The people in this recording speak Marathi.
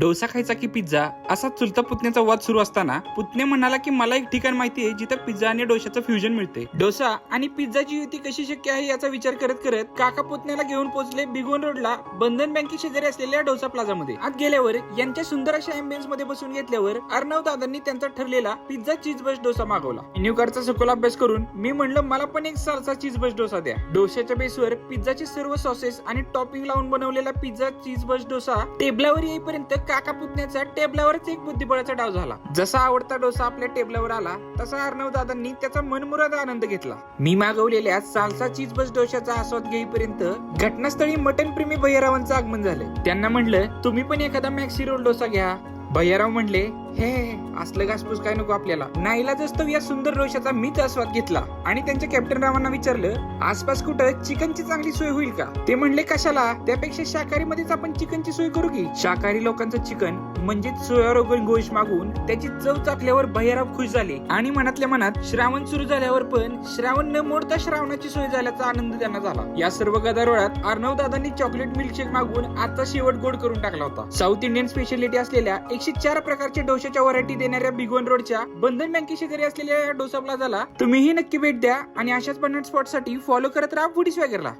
डोसा खायचा की पिझ्झा? असा चुलता पुतण्याचा वाद सुरू असताना पुतणे म्हणाला की मला एक ठिकाण माहिती आहे जिथं पिझ्झा आणि डोशाचं फ्युजन मिळते. डोसा आणि पिझ्झाची युती कशी शक्य आहे याचा विचार करत करत काका पुतण्याला घेऊन पोहोचले बिगोन रोडला बंधन बँके शेजारी असलेल्या डोसा प्लाझा मध्ये आत गेल्यावर यांच्या सुंदर अशा अँबियन्समध्ये बसून घेतल्यावर अर्णव दादांनी त्यांचा ठरलेला पिझ्झा चीज बस डोसा मागवला. मेन्यू कार्डचा सखोल अभ्यास करून मी म्हणलं मला पण एक सालसा चीज बस डोसा द्या. डोशाच्या बेसवर पिझ्झाचे सर्व सॉसेस आणि टॉपिंग लावून बनवलेला पिझ्झा चीज बस डोसा टेबलावर येईपर्यंत काका पुतण्याचा टेबलावरच एक बुद्धिबळाचा डाव झाला. जसा आवडता डोसा आपल्या टेबलावर आला तसा अर्णव दादांनी त्याचा मनमुराद आनंद घेतला. मी मागवलेल्या सालसा चीज बस डोशाचा आस्वाद घेईपर्यंत घटनास्थळी मटन प्रेमी भैयारावांचं आगमन झालं. त्यांना म्हणलं तुम्ही पण एखादा मॅक्सी रोल डोसा घ्या. भैयाराव म्हणले हे असलं घासपूस काय नको आपल्याला. नाईलाज असतो या सुंदर रोषाचा मीच आस्वाद घेतला आणि त्यांच्या कॅप्टन रावांना विचारलं आसपास कुठं चिकनची चांगली सोय होईल का? ते म्हणले कशाला? त्यापेक्षा शाकाहारी मध्येच आपण चिकनची सोय करू की? शाकाहारी लोकांचं चिकन म्हणजेच सोयारोगन गोश मागून त्याची चव चाकल्यावर भैयाराव खुश झाले. आणि मनातल्या मनात श्रावण सुरू झाल्यावर पण श्रावण न मोडता श्रावणाची सोय झाल्याचा आनंद त्यांना झाला. या सर्व गदारोळात अर्णव दादांनी चॉकलेट मिल्कशेक मागून आजचा शेवट गोड करून टाकला होता. साऊथ इंडियन स्पेशालिटी असलेल्या एकशे चार प्रकारचे डोसे डोशाच्या व्हरायटी देणाऱ्या बिगोन रोडच्या बंधन बँके शेजारी असलेल्या या डोसा प्लाझाला तुम्हीही नक्की भेट द्या आणि अशाच पन्नाट स्पॉटसाठी फॉलो करत राहा फुडी स्वॅगरला